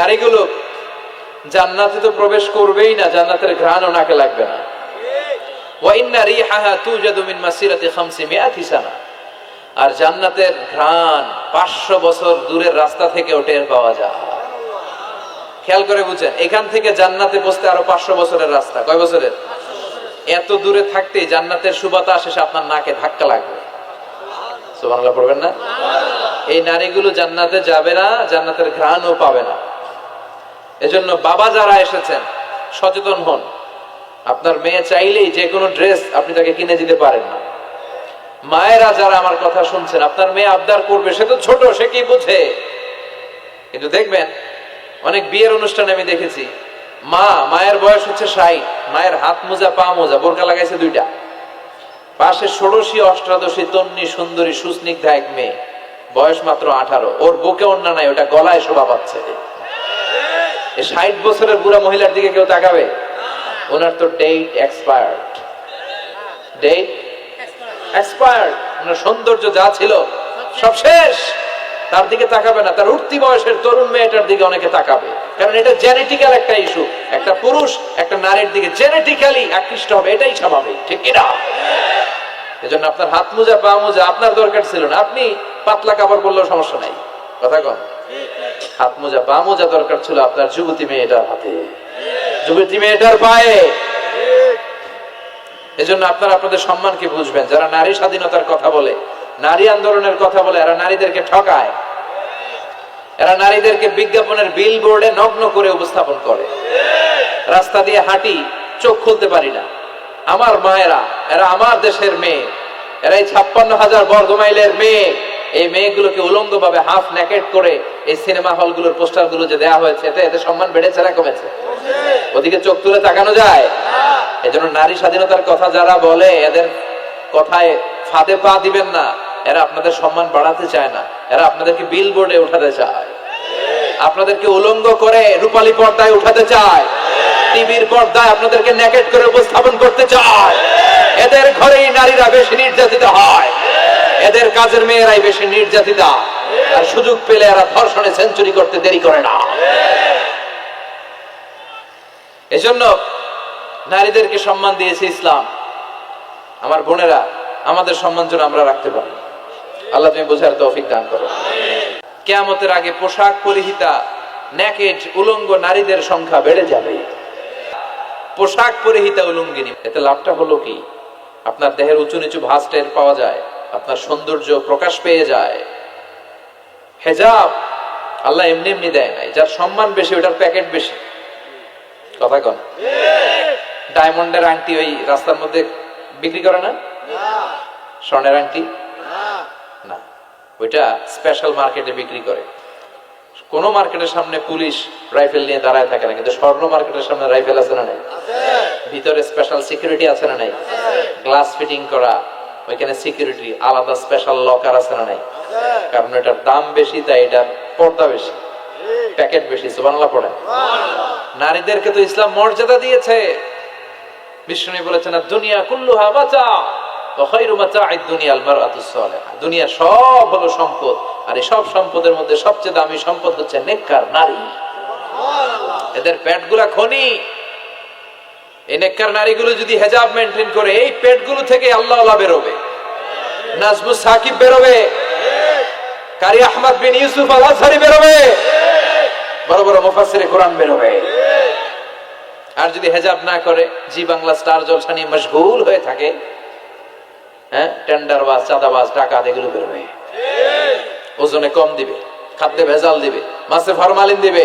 নারীগুলো জান্নাতে তো প্রবেশ করবেই না, জান্নাতের ঘ্রাণও নাকে লাগবে না। ওয়াইন্না রিহাহা তুজাদু মাসিরাতি 500 সানা। আর জান্নাতের ঘ্রাণ 500 বছর দূরের রাস্তা থেকে টের পাওয়া যায়। খেয়াল করে বুঝেন এখান থেকে জান্নাতে পৌঁছতে আরও 500 বছরের রাস্তা। কয় বছরের? এত দূরে থাকতে জান্নাতের সুবাতাস এসে আপনার নাকে ধাক্কা লাগবে। সুবহানাল্লাহ, পড়বেন না? এই নারীগুলো জান্নাতে যাবে না, জান্নাতের ঘ্রাণও পাবে না। এজন্য বাবা যারা এসেছেন, সচেতন হন। আপনার মেয়ে চাইলেই যে কোনো ড্রেস আপনি তাকে কিনে দিতে পারেন না। মায়েরা যারা আমার কথা শুনছেন, আপনার মেয়ে আবদার করবে, সে তো ছোট, সে কি বুঝে? কিন্তু দেখবেন, অনেক বিয়ের অনুষ্ঠানে আমি দেখেছি, মা, মায়ের বয়স হচ্ছে ষাট, মায়ের হাত মোজা, পা মোজা, বোরকা লাগাইছে দুইটা। পাশে ষোড়শী, অষ্টাদশী তন্নি সুন্দরী, সুস্নিগ্ধা এক মেয়ে, বয়স মাত্র আঠারো। ওর বুকে অন্য নাই, ওটা গলায় শোভা পাচ্ছে। ষাট বছরের বুড়া মহিলার দিকে কেউ তাকাবে? ওনার তো ডেট এক্সপায়ার্ড ডেট এক্সপায়ার্ড ওনার সৌন্দর্য যা ছিল, সব শেষ। তার দিকে তাকাবে না। তার উঠতি বয়সের তরুণ মেয়েটার দিকে অনেকে তাকাবে। কারণ এটা জেনেটিক্যাল একটা ইস্যু একটা পুরুষ, একটা নারীর দিকে জেনেটিক্যালি আকৃষ্ট হবে। এটাই স্বাভাবিক। ঠিক কিনা? এজন্য আপনার হাত মোজা, পা মোজা আপনার দরকার ছিল না। আপনি পাতলা কাপড় পরলেও সমস্যা নাই। কথা কন। হাত মোজা মোজা দরকার ছিল আপনার যুবতী মেয়েটার হাতে। যুবতী মেয়েটার পায়ে। এজন্য আপনারা আপনাদের সম্মানকে বুঝবেন? যারা নারী স্বাধীনতার কথা বলে, নারী আন্দোলনের কথা বলে, এরা নারীদেরকে ঠকায়। এরা নারীদেরকে বিজ্ঞাপনের বিল বোর্ডে নগ্ন করে উপস্থাপন করে। রাস্তা দিয়ে হাঁটি, চোখ খুলতে পারি না। আমার মায়েরা, এরা আমার দেশের মেয়ে। এরা এই ছাপ্পান্ন হাজার বর্গ মাইলের মেয়ে। এই মেয়েগুলোকে উলঙ্গ ভাবে হাফ নেকেট করে এই সিনেমা হলগুলোর পোস্টারগুলো যে দেওয়া হয়েছে, এতে এতে সম্মান বেড়েছে না কমেছে? ওদিকে চোখ তুলে তাকানো যায়। এজন্য নারী স্বাধীনতার কথা যারা বলে, এদের কথায় ফাঁদে পা দিবেন না। এরা আপনাদের সম্মান বাড়াতে চায় না। এরা আপনাদেরকে বিল বোর্ডে উঠাতে চায়। আপনাদেরকে উলঙ্গ করে রূপালী পর্দায় উঠাতে চায়। টিভির পর্দায় আপনাদেরকে নেকেট করে উপস্থাপন করতে চায়। এদের ঘরেই নারীরা বেশি নির্যাতিত হয়। এদের কাজের মেয়েরাই বেশি নির্যাতিতা। আর সুযোগ পেলে এরা ধর্ষণে সেঞ্চুরি করতে দেরি করে না। এজন্য নারীদেরকে সম্মান দিয়েছে ইসলাম। আমার বোনেরা, আমাদের সম্মান যেন আমরা রাখতে পারি। আল্লাহ তুমি বোঝার তৌফিক দান করো। কেয়ামতের আগে পোশাক পরিহিতা ন্যাকেজ উলঙ্গ নারীদের সংখ্যা বেড়ে যাবে। পোশাক পরিহিতা উলঙ্গিনী। এতে লাভটা হলো কি? আপনার দেহের উঁচু নিচু ভাঁজ টের পাওয়া যায়। আপনার সৌন্দর্য প্রকাশ পেয়ে যায়। হেজাব আল্লাহ এমনি এমনি দেয় নাই যার সম্মান বেশি ওটার প্যাকেট বেশি। কথা কন। ডায়মন্ডের আংটি ওই রাস্তার মধ্যে বিক্রি করে না? স্বর্ণের আংটি? না। ওইটা স্পেশাল মার্কেটে বিক্রি করে। কোন মার্কেটের সামনে পুলিশ রাইফেল নিয়ে দাঁড়ায় থাকে না কিন্তু স্বর্ণ মার্কেটের সামনে রাইফেল আছে না নাই? ভিতরে স্পেশাল সিকিউরিটি আছে না নাই? গ্লাস ফিটিং করা ওইখানে সিকিউরিটি আলাদা স্পেশাল লকার আছে না নাই? কারণ এটার দাম বেশি তাই এটার পর্দা বেশি। প্যাকেট বেশি সুবাংলা পড়ে নারীদেরকে তো ইসলাম মর্যাদা দিয়েছে। বিষ্ণু বলেছেন দুনিয়া কুল্লুহা বাঁচা দুনিয়া সব হলো সম্পদ আর এই সব সম্পদের মধ্যে সবচেয়ে দামি সম্পদ হচ্ছে নেককার নারী। এদের পেটগুলা খনি। এই নেককার নারীগুলো যদি হেজাব মেনটেন করে, এই পেটগুলো থেকে আল্লাহ আল্লাহ বেরোবে। সাকিব বেরোবে। কারি আহমদ বিন ইউসুফ বেরোবে। বড় বড় কোরআন বেরোবে। আর যদি হেজাব না করে, জি বাংলা স্টার জলসা নিয়ে মশগুল হয়ে থাকে হ্যাঁ টেন্ডারবাজ, চাঁদাবাজ টাকা এগুলো বেরোবে। ওজনে কম দিবে, খাদ্যে ভেজাল দিবে, মাছে ফরমালিন দিবে,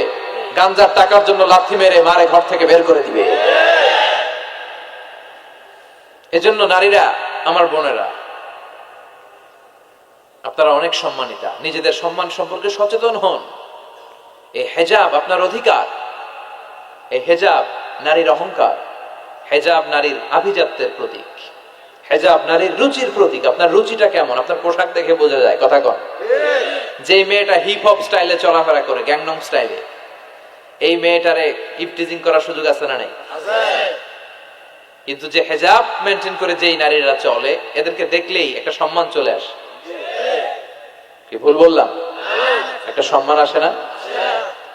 গাঞ্জার টাকার জন্য লাথি মেরে মারে ঘর থেকে বের করে দিবে। এজন্য নারীরা, আমার বোনেরা, আপনারা অনেক সম্মানিতা। নিজেদের সম্মান সম্পর্কে সচেতন হন। এই হেজাব আপনার অধিকার। এই হেজাব নারীর অহংকার। হেজাব নারীর আভিজাত্যের প্রতীক। হেজাব নারীর রুচির প্রতীক। আপনার রুচিটা কেমন? আপনার পোশাক দেখে বোঝা যায়। কথা কন। যে মেয়েটা হিপ হপ স্টাইলে চলাফেরা করে গ্যাংনং স্টাইলে এই মেয়েটারে ইফটিজিং করার সুযোগ আছে না নাই? কিন্তু যে হেজাব মেনটেন করে যেই নারীরা চলে, এদেরকে দেখলেই একটা সম্মান চলে আসে। কি ভুল বললাম? একটা সম্মান আসে না?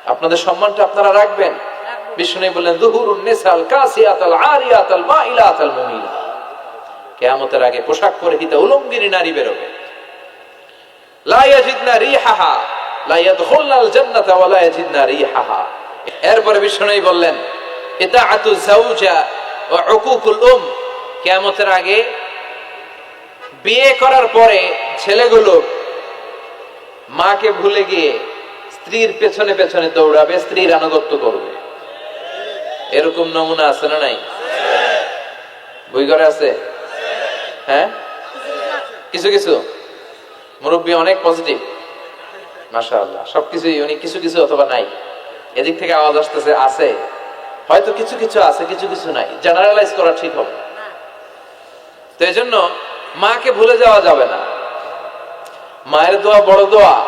আপনাদের সম্মানটা আপনারা রাখবেন। বিষ্ণু বললেন আগে পোশাক উলঙ্গিনী নারী বেরোবে। লা ইয়াজিদনা রিহাহা, লা ইয়াদখুলনাল জান্নাতা ওয়া লা ইয়াজিদনা রিহাহা। এরপরে বিষ্ণু বললেন, ইতাআতু যাওজা কিয়ামতের আগে বিয়ে করার পরে ছেলেগুলো মাকে ভুলে গিয়ে স্ত্রীর পেছনে পেছনে দৌড়াবে, স্ত্রীর আনুগত্য করবে। এরকম নমুনা আছে না নাই? বই করে আছে? হ্যাঁ? কিছু কিছু। মুরব্বী অনেক পজিটিভ মাসা আল্লাহ সবকিছুই উনি কিছু কিছু অথবা নাই। এদিক থেকে আওয়াজ আসতেছে, আছে। হয়তো কিছু কিছু আছে, কিছু কিছু নাই। জেনারেলাইজ করা ঠিক হবে। তো জন্য মাকে ভুলে যাওয়া যাবে না। মায়ের দোয়া বড় দোয়া।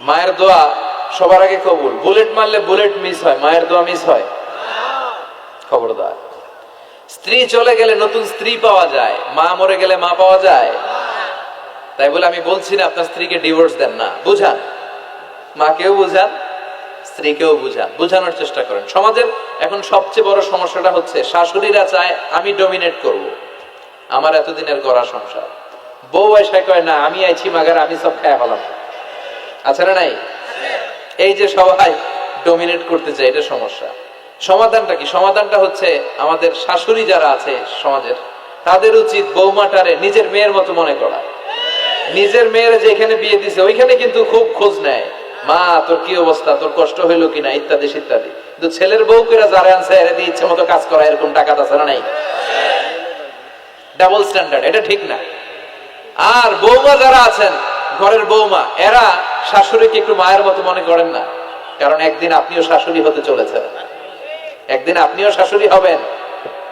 মায়ের দোয়া সবার আগে কবুল। বুলেট মারলে বুলেট মিস হয়, মায়ের দোয়া মিস হয়। খবরদার। স্ত্রী চলে গেলে নতুন স্ত্রী পাওয়া যায়। মা মরে গেলে মা পাওয়া যায়। তাই বলে আমি বলছি না, আপনার স্ত্রীকে ডিভোর্স দেন না। বুঝান। মাকেও বুঝান। স্ত্রীকেও বুঝান বুঝানোর চেষ্টা করেন। সমাজের এখন সবচেয়ে বড় সমস্যাটা হচ্ছে, শাশুড়িরা চায়, আমি ডমিনেট করব। আমার এতদিনের গড়া সংসার। বউ এসে কয়, না, আমি আইছি, মাগার আমি সব খায় হলাম আছে না নাই? এই যে সবাই ডমিনেট করতে চায়, এটা সমস্যা। সমাধানটা কি? সমাধানটা হচ্ছে, আমাদের শাশুড়ি যারা আছে সমাজের, তাদের উচিত বৌমাটারে নিজের মেয়ের মতো মনে করা। নিজের মেয়ের যেখানে বিয়ে দিছে, ওইখানে কিন্তু খুব খোঁজ নেয়। মা, তোর কি অবস্থা? তোর কষ্ট হইল কিনা? ইত্যাদি ইত্যাদি কিন্তু ছেলের বউ করে যারা আনছে, এর ইচ্ছে মতো কাজ করা, এরকম টাকা আছে নাই? ডাবল স্ট্যান্ডার্ড এটা ঠিক না। আর বৌমা যারা আছেন, ঘরের বৌমা, এরা শাশুড়িকে একটু মায়ের মতো মনে করেন না। কারণ একদিন আপনিও শাশুড়ি হতে চলেছেন। একদিন আপনিও শাশুড়ি হবেন।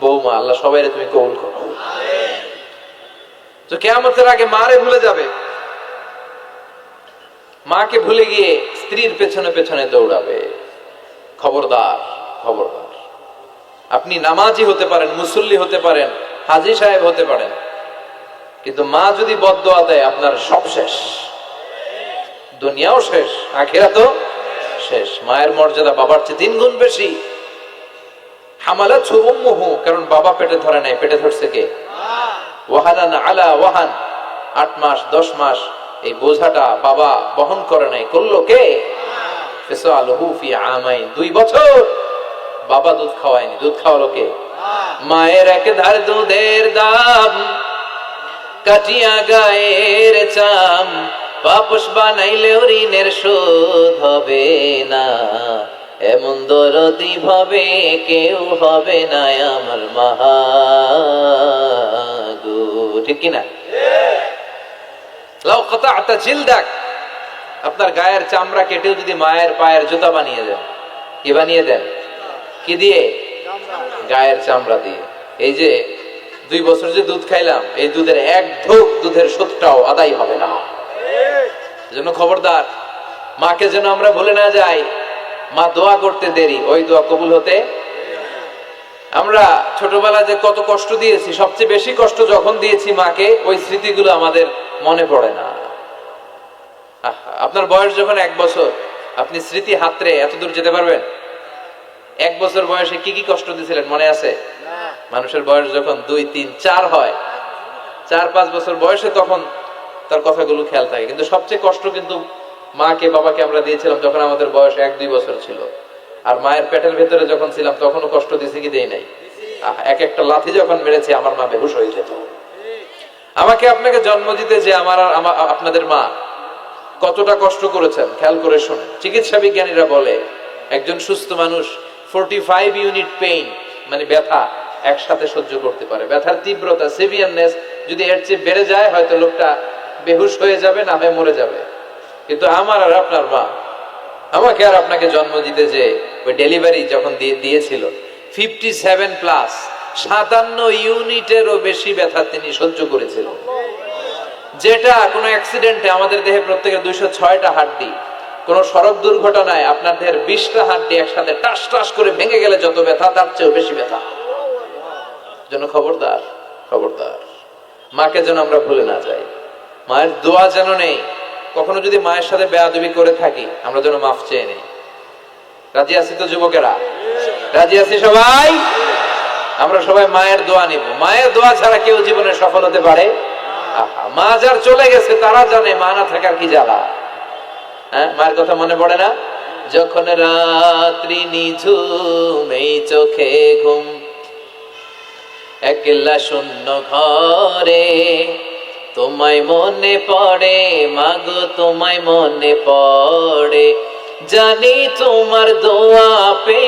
বৌমা, আল্লাহ সবাই তুমি কবুল করো। তো কেয়ামতের আগে মারে ভুলে যাবে। মাকে ভুলে গিয়ে স্ত্রীর পেছনে পেছনে দৌড়াবে। খবরদার খবরদার। আপনি নামাজি হতে পারেন, মুসল্লি হতে পারেন, হাজি সাহেব হতে পারেন। কিন্তু মা যদি বদোয়া দেয়, আপনার সব শেষ। দুনিয়াও শেষ আখেরা তো শেষ। মায়ের মর্যাদা বাবার চেয়ে তিন গুণ বেশি। হামালা ছুমুহু কারণ বাবা পেটে ধরে নাই। পেটে ধরছে কে? ওয়াহানান আলা ওয়াহান। আট মাস, দশ মাস, এই বোঝাটা বাবা বহন করে নাই। করল কে? দুই বছর বাবা দুধ খাওয়ায়নি। দুধ খাওয়ালো কে? মায়ের এক ধার দুধের দাম, কাটিয়া গায়ের চাম পাপস বানাইলে ঋণের শোধ হবে না। এমন দরদি ভাবে কেউ হবে না আমার মাহাগো। ঠিক কিনা? লাউ কাতাআতা দেখ আপনার গায়ের চামড়া কেটেও যদি মায়ের পায়ের জুতা বানিয়ে দেন, কি বানিয়ে দেন? কি দিয়ে? গায়ের চামড়া দিয়ে। এই যে দুই বছর যে দুধ খাইলাম, এই দুধের এক ঢোক দুধের সুদটাও আদায় হবে না। জন্য খবরদার, মাকে যেন আমরা ভুলে না যাই মা, দোয়া করতে দেরি, ওই দোয়া কবুল হতে আমরা ছোটবেলায় যে কত কষ্ট দিয়েছি, সবচেয়ে বেশি কষ্ট যখন দিয়েছি মাকে, ওই স্মৃতিগুলো আমাদের মনে পড়ে না। আপনার বয়স যখন এক বছর, আপনি স্মৃতি হাতরে এত দূর যেতে পারবেন? এক বছর বয়সে কি কি কষ্ট দিয়েছিলেন, মনে আছে? মানুষের বয়স যখন দুই, তিন, চার হয়, চার, পাঁচ বছর বয়সে তখন তার কথাগুলো খেয়াল থাকে। কিন্তু সবচেয়ে কষ্ট কিন্তু মাকে, বাবাকে আমরা দিয়েছিলাম যখন আমাদের বয়স এক, দুই বছর ছিল। আর মায়ের পেটের ভেতরে যখন ছিলাম, তখনও কষ্ট দিয়েছি কি দেই নাই। এক একটা লাথি যখন মেরেছে, আমার মা বেহুশ হয়ে যেত। আমাকে আপনাকে জন্ম দিতে যে আমার আপনাদের মা কতটা কষ্ট করেছেন, খেয়াল করে শুনে চিকিৎসা বিজ্ঞানীরা বলে, একজন সুস্থ মানুষ ফোরটি ফাইভ ইউনিট পেইন মানে ব্যথা, একসাথে সহ্য করতে পারে। ব্যথার তীব্রতা সিভিয়ারনেস যদি এর চেয়ে বেড়ে যায়, হয়তো লোকটা বেহুশ হয়ে যাবে, না হয়ে মরে যাবে। কিন্তু আমার আর আপনার মা, আমাকে আর আপনাকে জন্ম দিতে যে ওই ডেলিভারি যখন দিয়ে, দিয়েছিল ফিফটি সেভেন প্লাস সাতান্ন ইউনিটেরও বেশি ব্যথা তিনি সহ্য করেছিলেন যেটা কোনো অ্যাক্সিডেন্টে আমাদের দেহে প্রত্যেকের দুইশো ছয়টা হাড্ডি, কোনো সড়ক দুর্ঘটনায় আপনার দেহের বিশটা হাড্ডি একসাথে টাস টাস করে ভেঙে গেলে যত ব্যথা, তার চেয়েও বেশি ব্যথা। যেন খবরদার খবরদার। মাকে যেন আমরা ভুলে না যাই। মায়ের দোয়া যেন নেই। কখনো যদি মায়ের সাথে বেয়াদবি করে থাকি, আমরা যেন মাফ চেয়ে নেই। রাজি আছি তো যুবকেরা? রাজি আছি সবাই? আমরা সবাই মায়ের দোয়া নিব। মায়ের দোয়া ছাড়া কেউ জীবনে সফল হতে পারে? মা যার চলে গেছে, তারা জানে, মা না থাকার কি জ্বালা? হ্যাঁ মায়ের কথা মনে পড়ে না? যখন রাত্রি নিঝুম, এই চোখে ঘুম, একলা শূন্য ঘরে তোমায় মনে পড়ে মাগো তোমায় মনে পড়ে। জানি তোমার দোয়া পে